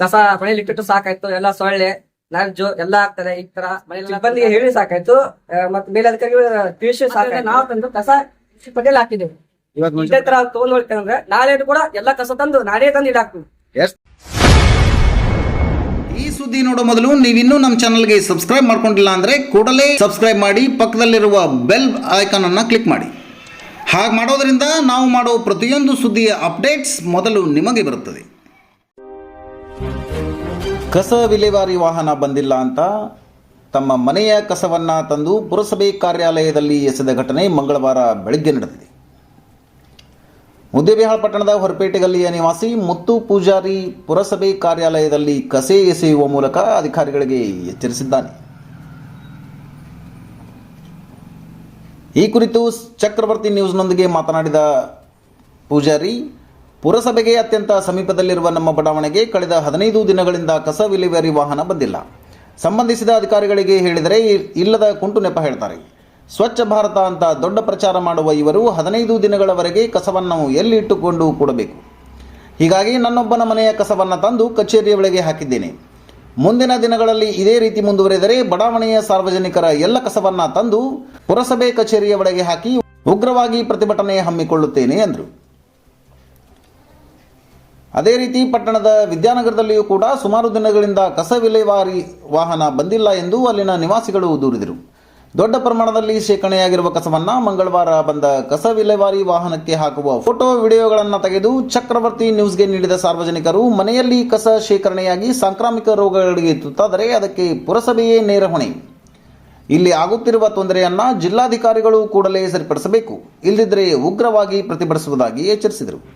ಕಸ ಮನೇಲಿ ಇಟ್ಟಿಟ್ಟು ಸಾಕಾಯ್ತು ಎಲ್ಲ ಸೊಳ್ಳೆ ನರ್ಜು ಎಲ್ಲ ಆಗ್ತದೆ ಈ ತರ ಮನೆಯಲ್ಲಿ ಸಿಬ್ಬಂದಿಗೆ ಹೇಳಿ ಸಾಕಾಯ್ತು. ಮತ್ತೆ ಅದಕ್ಕಾಗಿ ತಿಳಿಸಿ ಸಾಕಾಯ್ತು. ನಾವು ತಂದು ಕಸ ಪಟೇಲ್ ಹಾಕಿದ್ದೇವೆ. ಇವತ್ತು ಇದೇ ತರ ತಗೊಂಡ್ ಹೋಗ್ತೇವೆ ನಾಳೆ ಕೂಡ ಎಲ್ಲ ಕಸ ತಂದು ನಾಳೆ ತಂದು ಇಡಾಕ್ತೀವಿ. ಈ ಸುದ್ದಿ ನೋಡೋ ಮೊದಲು ನೀವಿನ್ನೂ ನಮ್ಮ ಚಾನಲ್ಗೆ ಸಬ್ಸ್ಕ್ರೈಬ್ ಮಾಡ್ಕೊಂಡಿಲ್ಲ ಅಂದ್ರೆ ಕೂಡಲೇ ಸಬ್ಸ್ಕ್ರೈಬ್ ಮಾಡಿ ಪಕ್ಕದಲ್ಲಿರುವ ಬೆಲ್ ಐಕಾನ್ ಅನ್ನ ಕ್ಲಿಕ್ ಮಾಡಿ. ಹಾಗೆ ಮಾಡೋದ್ರಿಂದ ನಾವು ಮಾಡೋ ಪ್ರತಿಯೊಂದು ಸುದ್ದಿಯ ಅಪ್ಡೇಟ್ಸ್ ಮೊದಲು ನಿಮಗೆ ಬರುತ್ತದೆ. ಕಸ ವಿಲೇವಾರಿ ವಾಹನ ಬಂದಿಲ್ಲ ಅಂತ ತಮ್ಮ ಮನೆಯ ಕಸವನ್ನ ತಂದು ಪುರಸಭೆ ಕಾರ್ಯಾಲಯದಲ್ಲಿ ಎಸೆದ ಘಟನೆ ಮಂಗಳವಾರ ಬೆಳಗ್ಗೆ ನಡೆದಿದೆ. ಮುದ್ದೇಬಿಹಾಳ್ ಪಟ್ಟಣದ ಹೊರಪೇಟೆ ಗಲ್ಲಿಯ ನಿವಾಸಿ ಮುತ್ತು ಪೂಜಾರಿ ಪುರಸಭೆ ಕಾರ್ಯಾಲಯದಲ್ಲಿ ಕಸೆ ಎಸೆಯುವ ಮೂಲಕ ಅಧಿಕಾರಿಗಳಿಗೆ ಎಚ್ಚರಿಸಿದ್ದಾನೆ. ಈ ಕುರಿತು ಚಕ್ರವರ್ತಿ ನ್ಯೂಸ್ನೊಂದಿಗೆ ಮಾತನಾಡಿದ ಪೂಜಾರಿ ಪುರಸಭೆಗೆ ಅತ್ಯಂತ ಸಮೀಪದಲ್ಲಿರುವ ನಮ್ಮ ಬಡಾವಣೆಗೆ ಕಳೆದ ಹದಿನೈದು ದಿನಗಳಿಂದ ಕಸ ವಿಲೇವಾರಿ ವಾಹನ ಬಂದಿಲ್ಲ. ಸಂಬಂಧಿಸಿದ ಅಧಿಕಾರಿಗಳಿಗೆ ಹೇಳಿದರೆ ಇಲ್ಲದ ಕುಂಟು ನೆಪ ಹೇಳ್ತಾರೆ. ಸ್ವಚ್ಛ ಭಾರತ ಅಂತ ದೊಡ್ಡ ಪ್ರಚಾರ ಮಾಡುವ ಇವರು ಹದಿನೈದು ದಿನಗಳವರೆಗೆ ಕಸವನ್ನು ಎಲ್ಲಿ ಇಟ್ಟುಕೊಂಡು ಕೊಡಬೇಕು. ಹೀಗಾಗಿ ನನ್ನೊಬ್ಬನ ಮನೆಯ ಕಸವನ್ನು ತಂದು ಕಚೇರಿಯ ಒಳಗೆ ಹಾಕಿದ್ದೇನೆ. ಮುಂದಿನ ದಿನಗಳಲ್ಲಿ ಇದೇ ರೀತಿ ಮುಂದುವರೆದರೆ ಬಡಾವಣೆಯ ಸಾರ್ವಜನಿಕರ ಎಲ್ಲ ಕಸವನ್ನು ತಂದು ಪುರಸಭೆ ಕಚೇರಿಯ ಒಳಗೆ ಹಾಕಿ ಉಗ್ರವಾಗಿ ಪ್ರತಿಭಟನೆ ಹಮ್ಮಿಕೊಳ್ಳುತ್ತೇನೆ ಎಂದರು ಅದೇ ರೀತಿ ಪಟ್ಟಣದ ವಿದ್ಯಾನಗರದಲ್ಲಿಯೂ ಕೂಡ ಸುಮಾರು ದಿನಗಳಿಂದ ಕಸ ವಿಲೇವಾರಿ ವಾಹನ ಬಂದಿಲ್ಲ ಎಂದು ಅಲ್ಲಿನ ನಿವಾಸಿಗಳು ದೂರಿದರು. ದೊಡ್ಡ ಪ್ರಮಾಣದಲ್ಲಿ ಶೇಖರಣೆಯಾಗಿರುವ ಕಸವನ್ನ ಮಂಗಳವಾರ ಬಂದ ಕಸ ವಿಲೇವಾರಿ ವಾಹನಕ್ಕೆ ಹಾಕುವ ಫೋಟೋ, ವಿಡಿಯೋಗಳನ್ನು ತೆಗೆದು ಚಕ್ರವರ್ತಿ ನ್ಯೂಸ್ಗೆ ನೀಡಿದ ಸಾರ್ವಜನಿಕರು, ಮನೆಯಲ್ಲಿ ಕಸ ಶೇಖರಣೆಯಾಗಿ ಸಾಂಕ್ರಾಮಿಕ ರೋಗಗಳಿಗೆ ತುತ್ತಾದರೆ ಅದಕ್ಕೆ ಪುರಸಭೆಯೇ ನೇರ ಹೊಣೆ. ಇಲ್ಲಿ ಆಗುತ್ತಿರುವ ತೊಂದರೆಯನ್ನ ಜಿಲ್ಲಾಧಿಕಾರಿಗಳು ಕೂಡಲೇ ಸರಿಪಡಿಸಬೇಕು. ಇಲ್ಲದಿದ್ದರೆ ಉಗ್ರವಾಗಿ ಪ್ರತಿಭಟಿಸುವುದಾಗಿ ಎಚ್ಚರಿಸಿದರು.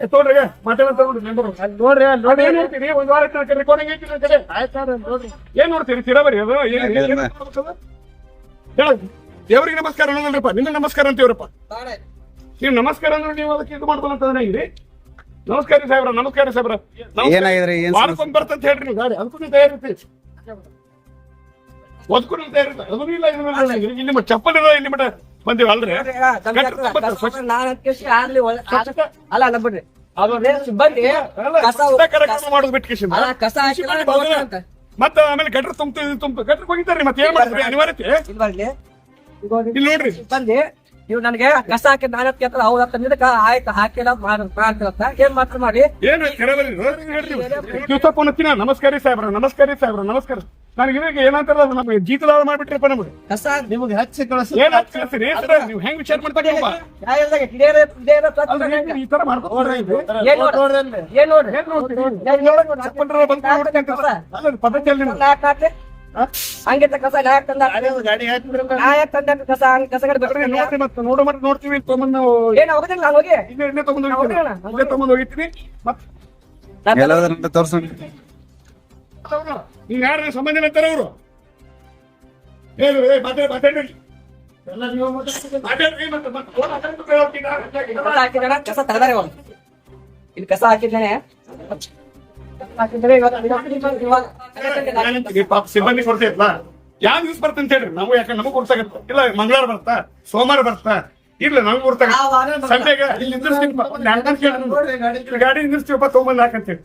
ತೋಡ್ರಿ ತಗೊಂಡ್ರಿ ನಂಬರ್. ನೋಡ್ರಿ ನೋಡಿ ಏನ್ ನೋಡ್ತೀರಿ ಒಂದ್ ವಾರ ರೆಕಾರ್ಡಿಂಗ್ ಐತಿ ನನ್ನ ಕಡೆ ನೋಡ್ರಿ. ಏನ್ ನೋಡ್ತೀರಿ? ಅದು? ದೇವರಿಗೆ ನಮಸ್ಕಾರ ಅನ್ನೋದಲ್ರಪ್ಪ. ನಿನ್ನ ನಮಸ್ಕಾರ ಅಂತೀವ್ರಪ್ಪ. ನೀವು ನಮಸ್ಕಾರ ಅಂದ್ರೆ ನೀವು ಅದಕ್ಕೆ ಇದು ಮಾಡ್ಕೊಂತಂದ್ರೆ ಹೆಂಗ್ರಿ ನಮಸ್ಕಾರ ಸಾಹೇಬ್ರ ನಮಸ್ಕಾರ ಸಾಹೇಬ್ರ. ಏನಾಗಿದ್ರಿ ವಾರಕ್ಕೊಂದ್ ಬರ್ತಂತ ಹೇಳ್ರಿ ನೀವು. ಗಾಡಿ ಅದಕ್ಕೂ ತಯಾರಿರ್ತಿ ಒದ್ಕೊಂಡು ತಯಾರಿರ್ತ ಅದೂ ಇಲ್ಲ ಇದೂ ಇಲ್ಲ. ಇಲ್ಲಿ- ಇಲ್ಲಿ ಮಟ್ಟ ಚಪ್ಪಲ್ ಇರೋ ಇಲ್ಲಿ ಮಟ್ಟ ಬಂದಿವ ಅಲ್ರಿ ನಾನು ಆಗ್ಲಿ ಒಳ- ಅಲ್ಲ ಅಲ್ಲ ಬಿಡ್ರಿ. ಅದೇ ಸಿಬ್ಬಂದಿ ಕಸ ಮಾಡೋದು ಬಿಟ್ಟು ಕಿಶನ್. ಮತ್ತೆ ಆಮೇಲೆ ಗಟ್ರ ತುಂಬ ತುಂಬ ಗಟ್ರ ಹೋಗಿದ್ದಾರೆ ಮತ್ತೆ ಏನ್ ಮಾಡ್ತಾರೆ? ಅನಿವಾರ್ಯತೆ? ಇಲ್ಲಿ ನೋಡ್ರಿ. ಸಿಬ್ಬಂದಿ ನೀವು ನನಗೆ ಕಸ ಹಾಕಿ ನಾನು ಕೇಳ್ತಾರೆ ಅವ್ರ ತಂದಿದ್ದಕ್ಕ ಆಯ್ತು ಹಾಕಿಲ್ಲ ಮಾಡ್ತಿರತ್ತ ಏನ್ ಮಾತ್ರ ಮಾಡಿ? ಏನು ನಮಸ್ಕಾರ ಸಾಹೇಬ್ರ ನಮಸ್ಕಾರ ಸಾಹೇಬ್ರ ನಮಸ್ಕಾರ. ನನಗೆ ಇದಕ್ಕೆ ಏನಂತಾರ ನಮಗೆ ಜೀತಲಾದ ಮಾಡ್ಬಿಟ್ರಿಪ್ಪ ನಮಗೆ. ಕಸ ನಿಮಗೆ ಹಚ್ಚಿ ಕಳಿಸ್. ಏನ್ ಹಚ್ಚಿ ಕಳ್ಸಿರಿ ನೀವು ಹೆಂಗ್ ವಿಚಾರ ಈ ತರ ಏನ್ ನೋಡ್ರಿ? ಏನ್ ನೋಡ್ರಿ? ಏನ್ ನಾ ಯಾಕ್? ಹಂಗಿದ್ದ ಕಸ ನಾ ಯಾಕ್ ತಂದ ನಾ ಯಾಕ್ ತಂದೆ ಕಸ ಹಂಗ್ ಕಸ ಕಡೆ ಬಿಡ್ತೀನಿ? ನೋಡ್ರಿ ಮತ್ತೆ ನೋಡ ಮಟ್ಟ ನೋಡ್ತೀವಿ ತೊಗೊಂಬಂದ್ ನಾವು ಏನ್ ಹೋಗುದಿಲ್ಲ ನಾನು ಹೋಗಿ ಇಲ್ಲೇ ಇಲ್ಲೇ ತಗೊಂಡ್ ಹೋಗಿರ್ತೀನಿ ಇಲ್ಲೇ ತಗೊಂಡ್ ಹೋಗಿರ್ತೀನಿ ಮತ್ತೆ ನಾನ್ ಎಲ್ಲದನ್ನ ತೋರ್ಸೋಣ ನೀವ್ ಯಾರ ಸಂಬಂಧ ಅಂತಾರ ಅವರು ಏ, ಮಾತಾಡ್- ಮಾತಾಡ್ರಿ ಮತ್ತೆ ಮತ್ತೆ ಫೋನ್. ಕಸ ತೆಗ್ದಾರೆ. ಇಲ್ಲಿ ಕಸ ಹಾಕಿದ್ದೇನೆ ಪಾಪ ಸಿಬ್ಬಂದಿ ಕೊಡ್ತೈತ್ಲ ಯಾವ ದಿವಸ ಬರ್ತಂತ ಹೇಳ್ರಿ ನಾವು ಯಾಕಂದ್ರೆ ನಮಗ್ ಕೊಡ್ಸಾಗತ್ತ ಇಲ್ಲ ಮಂಗಳವಾರ ಬರ್ತಾ ಸೋಮವಾರ ಬರ್ತಾ ಇಲ್ಲ ನಮಗ್. ಸಂಡೆಗೆ ಇಲ್ಲಿ ಗಾಡಿ ನಿಂದಿರ್ಸ್ತೀವಪ್ಪ ತಗೊಂಬಂದ್ ಹಾಕಂತೇಳಿ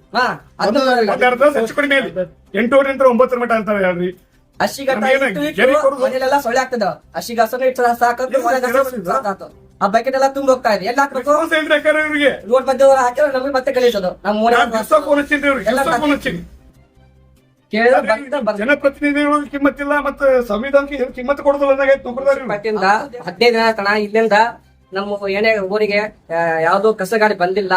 ಅರ್ಧ ಹೆಚ್ಚು ಕಡಿಮೆ ಇಲ್ಲಿ ಎಂಟೂವರೆಂತ ಒಂಬತ್ತರ ಮಟ್ಟ ಅಂತಾರೆ ಹೇಳ್ರಿ? ಮನೇಲೆಲ್ಲ ಸೊಳ್ಳೆ ಆಗ್ತದ ಹಸಿಗೆ ಹಸರು ಆ ಬಕೆಟ್ ಎಲ್ಲ ತುಂಬ ಹೋಗ್ತಾ ಇದೆ. ಎಲ್ಲ ಹಾಕ್ಬೇಕು? ರೋಡ್ ಮಧ್ಯೆ ಹಾಕಿದ್ರೆ ನಮಗೆ ಮತ್ತೆ ಕಳಿಸೋದು. ನಮ್ಮ ಜನಪ್ರತಿನಿಧಿಗಳು ಕಿಮ್ಮತ್ತಿಲ್ಲ ಮತ್ತೆ ಸಂವಿಧಾನಕ್ಕೆ ಏನು ಕಿಮ್ಮತ್ ಕೊಡೋದಿಲ್ಲ. ಪಟ್ಟಿಂದ ಹದಿನೈದು ದಿನ ತನ ಇಲ್ಲಿಂದ ನಮ್ಮ ಏನೇ ಊರಿಗೆ ಯಾವ್ದು ಕಸ ಗಾಡಿ ಬಂದಿಲ್ಲ.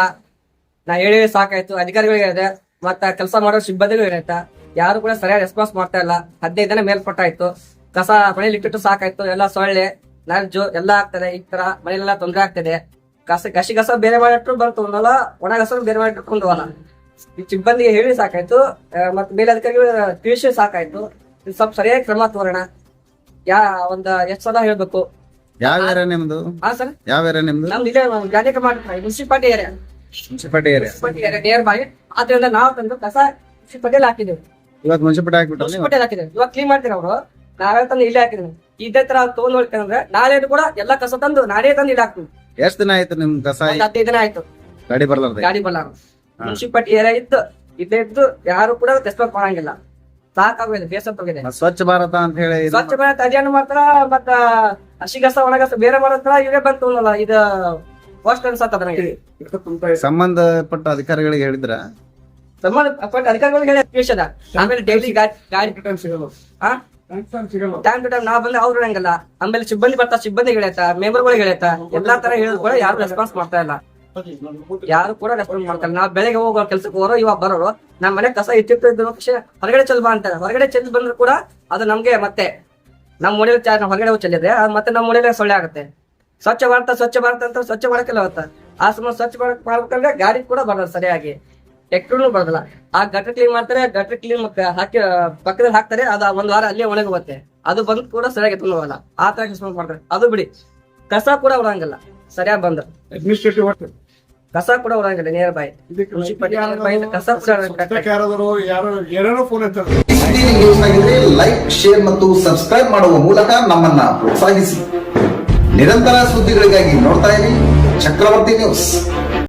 ನಾ ಹೇಳಿ ಸಾಕಾಯ್ತು. ಅಧಿಕಾರಿಗಳಿಗೆ ಹೇಳಿದೆ ಮತ್ತ ಕೆಲಸ ಮಾಡೋ ಸಿಬ್ಬಂದಿಗಳು ಹೇಳಿತ ಯಾರು ಕೂಡ ಸರಿಯಾಗಿ ರೆಸ್ಪಾನ್ಸ್ ಮಾಡ್ತಾ ಇಲ್ಲ. ಹದಿನೈದು ದಿನ ಮೇಲ್ಪಟ್ಟಾಯ್ತು. ಕಸ ಮನೇಲಿ ಇಟ್ಟಿಟ್ಟು ಸಾಕಾಯ್ತು. ಎಲ್ಲ ಸೊಳ್ಳೆ. ನರ್ಜು ಎಲ್ಲ ಆಗ್ತದೆ ಈ ತರ ಮನೇಲೆಲ್ಲ ತೊಂದರೆ ಆಗ್ತದೆ. ಕಸ ಕಸಿ ಕಸ ಬೇರೆ ಮಾಡಿಟ್ಟು ಬಂತು ಒಂದಲ್ಲ ಒಣ ಕಸ ಬೇರೆ ಮಾಡಿಟ್ಕೊಂಡು ಹೋಗಲ್ಲ ಈ ಸಿಬ್ಬಂದಿಗೆ ಹೇಳಿ ಸಾಕಾಯ್ತು ಮತ್ತೆ ಮೇಲೆ ಅದಕ್ಕಾಗಿ ತಿಳಿಸಿ ಸಾಕಾಯ್ತು. ಸ್ವಲ್ಪ ಸರಿಯಾಗಿ ಕ್ರಮ ತೋರೋಣ. ಯಾ ಒಂದ್ ಎಷ್ಟ್ ಸಲ ಹೇಳ್ಬೇಕು? ಯಾವ ಏರಿಯಾ ನಿಮ್ದು? ಹಾ ಸರ್? ಯಾವ ಏರಿಯಾ ನಿಮ್ದು? ನಮ್ದು ಇಲ್ಲೇ Gandhi command municipality area municipality area municipality area nearby ಆದ್ರಿಂದ ನಾವು ತಂದು ಕಸ ಮುನ್ಸಿಪಾಲಿಟಿ ಹಾಕಿದ್ದೇವೆ. ಇವತ್ತು ಮುನ್ಸಿಪಾಲ್ಟಿ ಹಾಕ್ಬಿಟ್ರೆ ಮುನ್ಸಿಪಾಲಿಟಿ ಹಾಕಿದ್ದೇವೆ. ಇವಾಗ ಕ್ಲೀನ್ ಮಾಡ್ತೀರ ಅವರು? ನಾವೇ ತಂದು ಇಲ್ಲೇ ಹಾಕಿದ್ವಿ ಇದೇ ತರ ತೋಲ್ ಹೋಗ್ತಂದ್ರೆ ನಾಳೆ ಕೂಡ ಎಲ್ಲ ಕಸ ತಂದು ನಾಳೆ ತಂದು ಇಡಾಕ್ತೀವಿ ಎಷ್ಟು ದಿನ ಆಯ್ತು ನಿಮ್ ಕಸ ಒಂದ್ ದಿನ ಆಯ್ತು. ಗಾಡಿ ಬರ್ಲಾರ್ದೆ? ಗಾಡಿ ಬಲ್ಲಾರ ಮುನ್ಸಿಪಾಲ್ಟಿ ಏರಿಯಾ ಇದ್ದು ಇದ್ದೇ ಇದ್ದು ಯಾರು ಕೂಡ ರೆಸ್ಪೆಕ್ಟ್ ಮಾಡಂಗಿಲ್ಲ ಸಾಕಾಗೋಗಿದೆ ಬೇಸತ್ತು ಹೋಗಿದೆ ಮತ್ತ್ ಸ್ವಚ್ಛ ಭಾರತ ಅಂತ ಹೇಳಿ ಇದು ಸ್ವಚ್ಛ ಭಾರತ್ ಅಭಿಯಾನ ಮಾಡ್ತಾರ ಮತ್ತ ಹಸಿಗಸ ಒಣಗಸ ಬೇರೆ ಮಾಡತ್ತಾರ ಇವೇ ಬಂತು ಅನ್ನಲ್ಲ ಇದು ಫಸ್ಟ್ ಅನ್ಸತ್ತ ನನಗೆ ಸಂಬಂಧಪಟ್ಟ ಅಧಿಕಾರಿಗಳಿಗೆ ಹೇಳಿದ್ರ? ಸಂಬಂಧಪಟ್ಟ ಅಧಿಕಾರಿಗಳಿಗೆ ಹೇಳಿ ಆಮೇಲೆ ಡೈಲಿ ಗಾಡಿ ಗಾಡಿ ಸಿಗೋದು ಹಾ ಟೈಮ್ ಟು ಟೈಮ್ ನಾ ಬಂದ್ರೆ ಅವ್ರು ಹೇಳಂಗಿಲ್ಲ. ಆಮೇಲೆ ಸಿಬ್ಬಂದಿ ಬರ್ತಾ ಸಿಬ್ಬಂದಿ ಹೇಳತ್ತ ಮೆಂಬರ್ಗಳಿಗೆ ಹೇಳತ್ತ ಎಲ್ಲಾ ತರ ಹೇಳಿದ್ರು ಕೂಡ ಯಾರು ರೆಸ್ಪಾನ್ಸ್ ಮಾಡ್ತಾ ಇಲ್ಲ. ಯಾರು ಕೂಡ ರೆಸ್ಪಾನ್ಸ್ ಮಾಡ್ತಾರೆ ನಾವ್ ಬೆಳಗ್ಗೆ ಹೋಗೋ ಕೆಲ್ಸಕ್ಕೆ ಹೋರೋ ಇವಾಗ ಬರೋರು ನಮ್ಮ ಮನೆ ಕಸ ಇದ್ದು ಖುಷಿ ಹೊರಗಡೆ ಚೆಲ್ ಬಾ ಅಂತಾರೆ. ಹೊರಗಡೆ ಚೆಲ್ ಬಂದ್ರು ಕೂಡ ಅದು ನಮ್ಗೆ ಮತ್ತೆ ನಮ್ಮ ಮನೇಲಿ ಚಾ- ಹೊರಗಡೆ ಹೋಗಿ ಚೆಲ್ಲಿದ್ರೆ ಮತ್ತೆ ನಮ್ಮ ಮನೇಲೆ ಸೊಳ್ಳೆ ಆಗುತ್ತೆ. ಸ್ವಚ್ಛ ಭಾರತ ಸ್ವಚ್ಛ ಭಾರತ ಅಂತ ಸ್ವಚ್ಛ ಮಾಡಕ್ಕೆಲ್ಲ ಆ ಸಮಯ ಸ್ವಚ್ಛ ಮಾಡಕ್ ಮಾಡ್ಬೇಕಂದ್ರೆ ಗಾಡಿ ಕೂಡ ಬರಲ್ಲ ಸರಿಯಾಗಿ. ಟ್ಯಾಕ್ಟ್ರೂ ಬರೋದಿಲ್ಲ. ಆ ಗಟ್ರ ಕ್ಲೀನ್ ಮಾಡ್ತಾರೆ ಗಟ್ರ ಕ್ಲೀನ್ ಹಾಕಿ ಪಕ್ಕದಲ್ಲಿ ಹಾಕ್ತಾರೆ ಅದು ಒಂದ್ ವಾರ ಅಲ್ಲೇ ಒಣಗಿ ಹೋಗುತ್ತೆ. ಅದು ಬಂದ್ ಕೂಡ ಸರಿಯಾಗಿ ತುಂಬಲ್ಲ ಆ ತರ ಕೆಲಸ ಮಾಡ್ತಾರೆ. ಅದು ಬಿಡಿ ಕಸ ಕೂಡ ಬರಂಗಿಲ್ಲ ಸರಿಯಾಗಿ ಬಂದ್ರೆ ಅಡ್ಮಿನಿಸ್ಟ್ರೇಟಿವ್ ವರ್ಕ್ ಕಸ ಕೂಡ ಬರಂಗಿಲ್ಲ ನಿಯರ್ ಬೈ ಕಸ ಯಾರು ಫೋನ್ ಎತ್ತಾರೆ ಇಂದಿನ ನ್ಯೂಸ್ ಆಗಿದ್ರೆ ಲೈಕ್ ಶೇರ್ ಮತ್ತು ಸಬ್ಸ್ಕ್ರೈಬ್ ಮಾಡುವ ಮೂಲಕ ನಮ್ಮನ್ನ ಪ್ರೋತ್ಸಾಹಿಸಿ. ನಿರಂತರ ಸುದ್ದಿಗಳಿಗಾಗಿ ನೋಡ್ತಾ ಇರಿ ಚಕ್ರವರ್ತಿ ನ್ಯೂಸ್